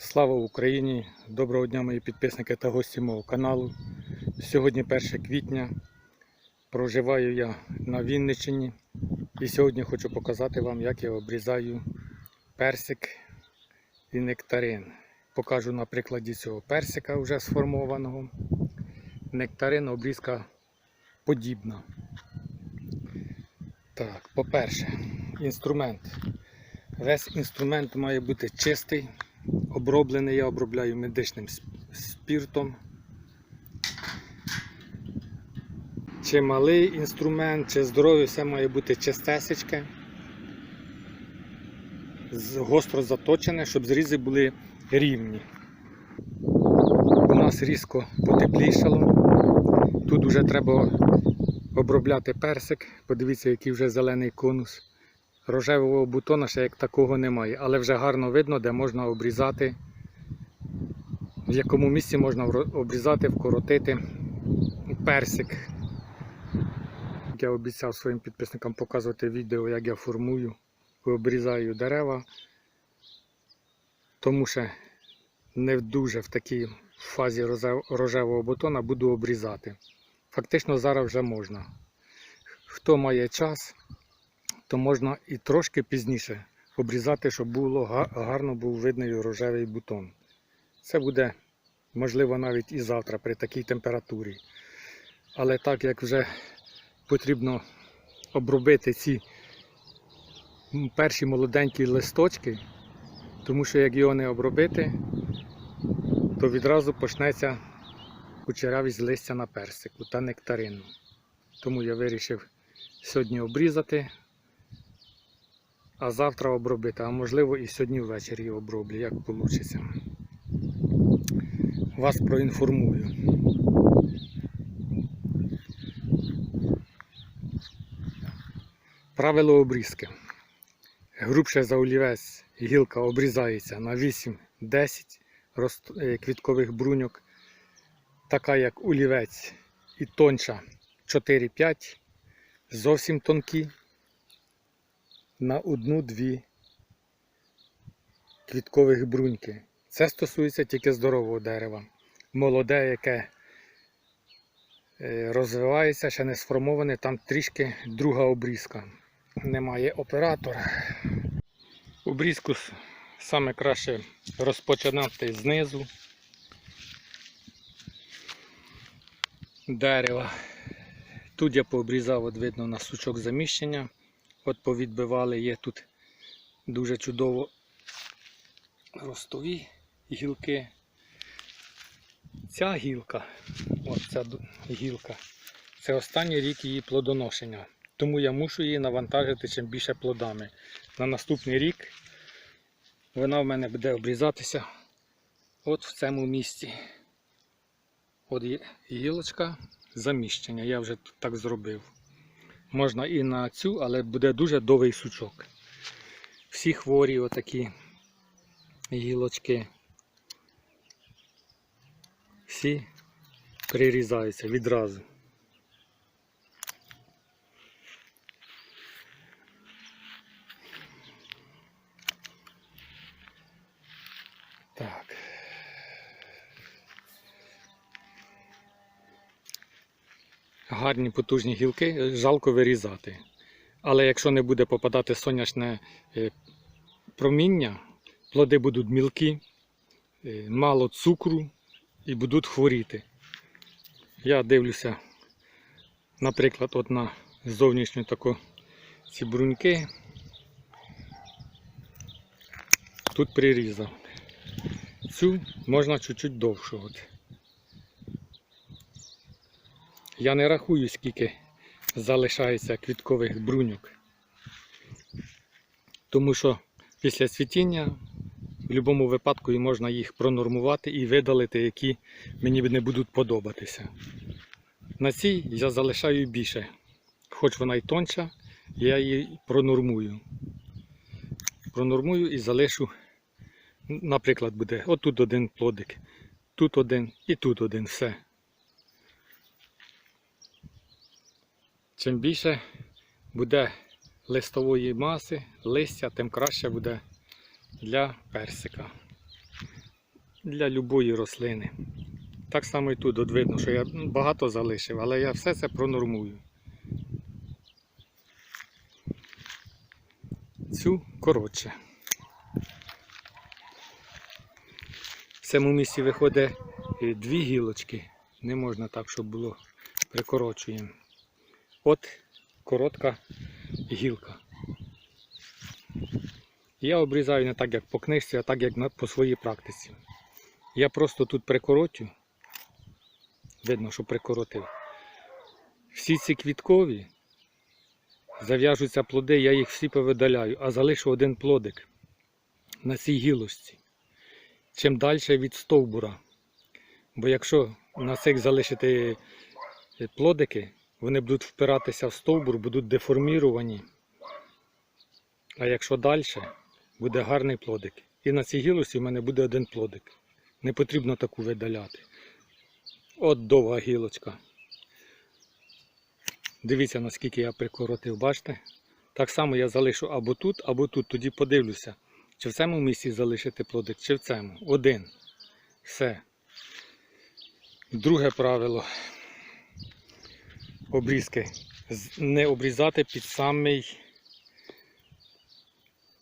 Слава Україні! Доброго дня, мої підписники та гості мого каналу. Сьогодні 1 квітня. Проживаю я на Вінниччині. І сьогодні хочу показати вам, як я обрізаю персик і нектарин. Покажу на прикладі цього персика вже сформованого. Нектарин обрізка подібна. Так, по-перше, інструмент. Весь інструмент має бути чистий, оброблений. Я обробляю медичним спіртом. Чи малий інструмент, чи здоровий, все має бути чистесечке, гостро заточене, щоб зрізи були рівні. У нас різко потеплішало. Тут вже треба обробляти персик. Подивіться, який вже зелений конус. Рожевого бутона ще як такого немає, але вже гарно видно, де можна обрізати, в якому місці можна обрізати, вкоротити персик. Я обіцяв своїм підписникам показувати відео, як я формую і обрізаю дерева, тому що не дуже в такій фазі рожевого бутона буду обрізати. Фактично зараз вже можна. Хто має час, то можна і трошки пізніше обрізати, щоб було гарно був видний рожевий бутон. Це буде можливо навіть і завтра при такій температурі. Але так як вже потрібно обробити ці перші молоденькі листочки, тому що як його не обробити, то відразу почнеться кучерявість листя на персику та нектарину. Тому я вирішив сьогодні обрізати, а завтра обробити, а можливо і сьогодні ввечері оброблю, як вийде. Вас проінформую. Правило обрізки. Грубше за олівець гілка обрізається на 8-10 е, квіткових бруньок, така як олівець і тонша 4-5, зовсім тонкі на одну-дві квіткових бруньки. Це стосується тільки здорового дерева. Молоде, яке е, розвивається, ще не сформоване, там трішки друга обрізка. Немає оператора. Обрізку саме краще розпочинати знизу дерева. Тут я пообрізав, от видно на сучок заміщення. От повідбивали, є тут дуже чудово ростові гілки. Ця гілка, от ця гілка, це останній рік її плодоношення. Тому я мушу її навантажити чим більше плодами. На наступний рік вона в мене буде обрізатися от в цьому місці. От є гілочка заміщення. Я вже так зробив. Можна і на цю, але буде дуже довгий сучок. Всі хворі отакі гілочки. Всі прирізаються відразу. Гарні потужні гілки, е, жалко вирізати. Але якщо не буде попадати сонячне е, проміння, плоди будуть мілкі, е, мало цукру і будуть хворіти. Я дивлюся, наприклад, от на зовнішню таку ці бруньки. Тут прирізав. Цю можна чуть-чуть довшу. От. Я не рахую, скільки залишається квіткових бруньок. Тому що після цвітіння в будь-якому випадку і можна їх пронормувати і видалити, які мені не будуть подобатися. На цій я залишаю більше. Хоч вона й тонша, я її пронормую. Пронормую і залишу, наприклад, буде отут один плодик, тут один і тут один. Все. Чим більше буде листової маси, листя, тим краще буде для персика. для любої рослини. Так само і тут от видно, що я багато залишив, але я все це пронормую. Цю коротше. В цьому місці виходить е, дві гілочки. Не можна так, щоб було прикорочуємо. От коротка гілка. Я обрізаю не так, як по книжці, а так, як по своїй практиці. Я просто тут прикоротю. Видно, що прикоротив. Всі ці квіткові зав'яжуться плоди, я їх всі повидаляю, а залишу один плодик на цій гілочці. Чим далі від стовбура. Бо якщо на цих залишити плодики, вони будуть впиратися в стовбур, будуть деформіровані. А якщо далі, буде гарний плодик. І на цій гілочці в мене буде один плодик. Не потрібно таку видаляти. От довга гілочка. Дивіться, наскільки я прикоротив, бачите? Так само я залишу або тут, або тут. Тоді подивлюся, чи в цьому місці залишити плодик, чи в цьому. Один. Все. Друге правило обрізки. Не обрізати під самий,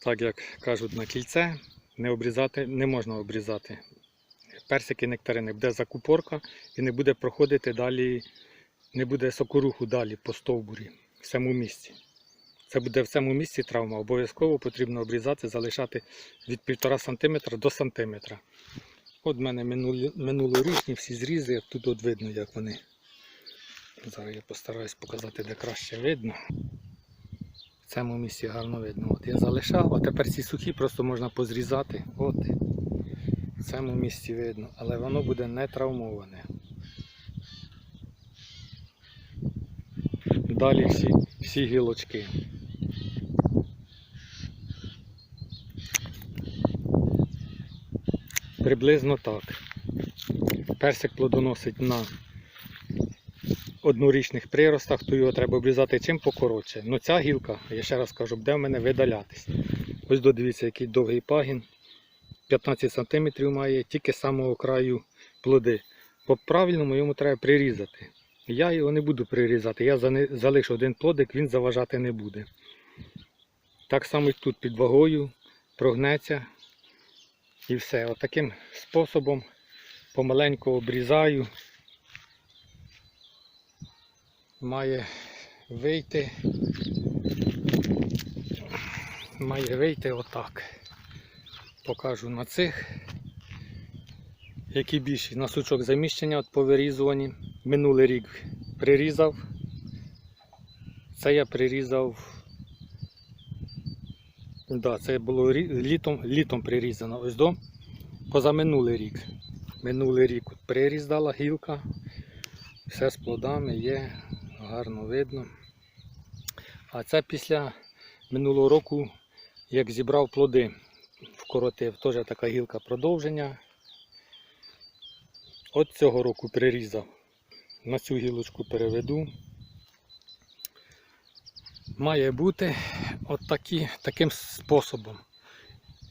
так як кажуть, на кільце, не обрізати, не можна обрізати. Персики нектарини буде закупорка і не буде проходити далі, не буде сокоруху далі по стовбурі в цьому місці. Це буде в цьому місці травма. Обов'язково потрібно обрізати, залишати від 1,5 см до сантиметра. От в мене минулорічні всі зрізи, тут от видно, як вони. Зараз я постараюсь показати, де краще видно. В цьому місці гарно видно. От я залишав, а тепер ці сухі просто можна позрізати. От. В цьому місці видно, але воно буде не травмоване. Далі всі, всі гілочки. Приблизно так. Персик плодоносить на однорічних приростах, то його треба обрізати чим покоротше. Ну ця гілка, я ще раз кажу, буде в мене видалятись. Ось додивіться, який довгий пагін. 15 см має, тільки з самого краю плоди. По правильному йому треба прирізати. Я його не буду прирізати, я залишу один плодик, він заважати не буде. Так само тут під вагою прогнеться і все. Отаким способом помаленьку обрізаю. Має вийти. Має вийти отак. Покажу на цих, які більші. На сучок заміщення от повирізувані. Минулий рік прирізав. Це я прирізав. Да, це було літом, літом прирізано. Ось до позаминулий рік. Минулий рік от приріз дала гілка. Все з плодами є, гарно видно. А це після минулого року, як зібрав плоди, вкоротив. Теж така гілка продовження. От цього року прирізав. На цю гілочку переведу. Має бути от такі, таким способом.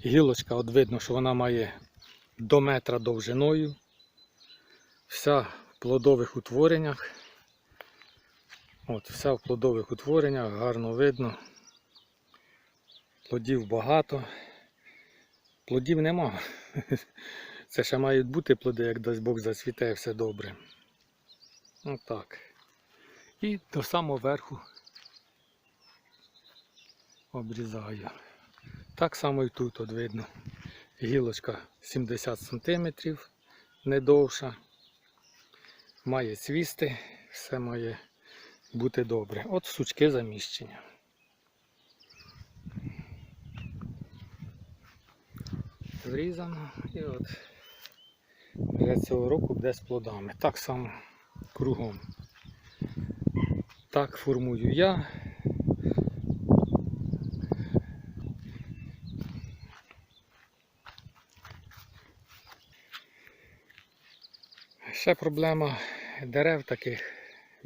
Гілочка, от видно, що вона має до метра довжиною. Вся в плодових утвореннях. От, вся в плодових утвореннях, гарно видно. Плодів багато. Плодів нема. Це ще мають бути плоди, як дасть Бог зацвіте, все добре. Отак. І до самого верху обрізаю. Так само і тут от видно. Гілочка 70 см, не довша. Має цвісти, все має бути добре. От сучки заміщення. Зрізано і от вже цього року буде з плодами. Так само кругом. Так формую я. Ще проблема дерев таких,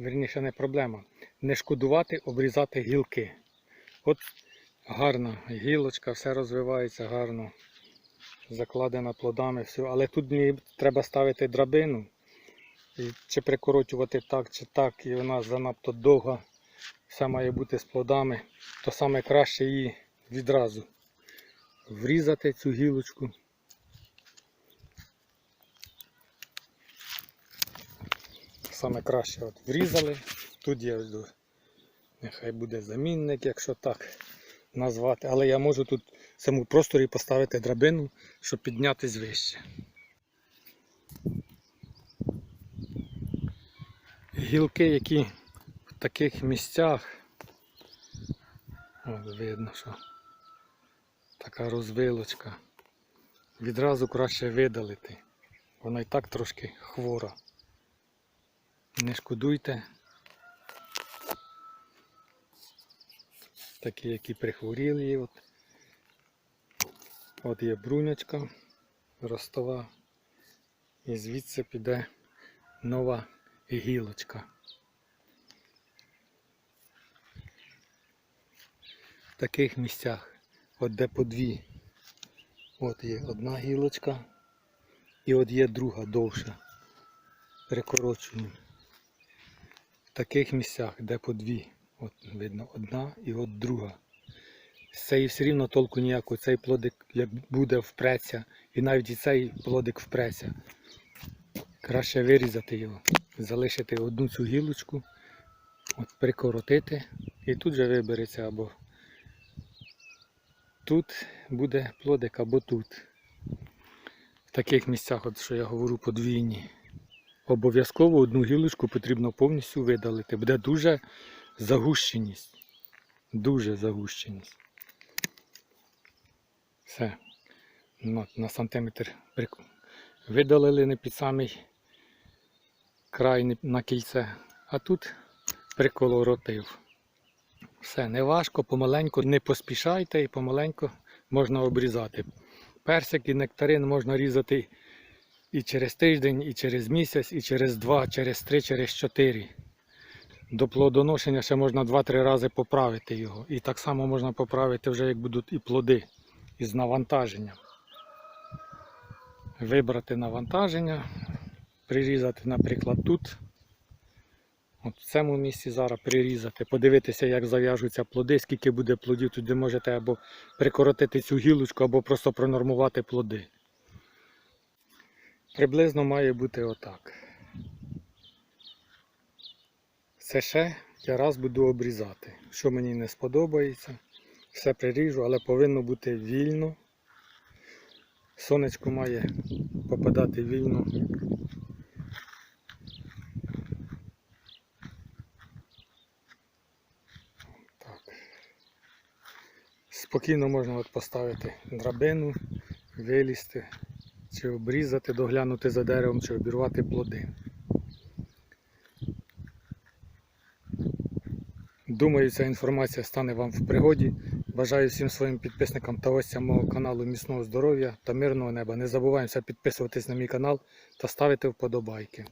верніше не проблема. Не шкодувати, обрізати гілки. От гарна гілочка, все розвивається гарно. закладена плодами, все. Але тут мені треба ставити драбину. І чи прикорочувати так, чи так, і вона занадто довга. Все має бути з плодами. То саме краще її відразу врізати цю гілочку. Саме краще от врізали. Тут є ось нехай буде замінник, якщо так назвати. Але я можу тут в цьому просторі поставити драбину, щоб піднятись вище. Гілки, які в таких місцях, от видно, що така розвилочка. Відразу краще видалити. Вона і так трошки хвора. Не шкодуйте. Такі, які прихворіли. От, от є брунячка ростова. І звідси піде нова гілочка. В таких місцях, от де по дві. От є одна гілочка і от є друга довша. Прикорочуємо. Таких місцях, де по дві. От видно одна і от друга. З цієї все рівно толку ніякого. Цей плодик буде впреться, і навіть і цей плодик впреться. Краще вирізати його, залишити одну цю гілочку, от прикоротити, і тут же вибереться або тут буде плодик, або тут. В таких місцях, от що я говорю, подвійні. Обов'язково одну гілочку потрібно повністю видалити. Буде дуже загущеність. Дуже загущеність. Все. Ну, на сантиметр видалили не під самий край на кільце, а тут приколоротив. Все, не важко, помаленьку, не поспішайте і помаленьку можна обрізати. Персик і нектарин можна різати і через тиждень, і через місяць, і через два, через три, через чотири. До плодоношення ще можна 2-3 рази поправити його. І так само можна поправити вже як будуть і плоди із навантаженням. Вибрати навантаження, прирізати, наприклад, тут. От в цьому місці зараз прирізати, подивитися, як зав'яжуться плоди, скільки буде плодів, туди можете або прикоротити цю гілочку, або просто пронормувати плоди. Приблизно має бути отак. Це ще я раз буду обрізати. Що мені не сподобається, все приріжу, але повинно бути вільно. Сонечко має попадати вільно. Так. Спокійно можна от поставити драбину, вилізти, чи обрізати, доглянути за деревом, чи обірвати плоди. Думаю, ця інформація стане вам в пригоді. Бажаю всім своїм підписникам та гостям мого каналу міцного здоров'я та мирного неба. Не забуваємося підписуватись на мій канал та ставити вподобайки.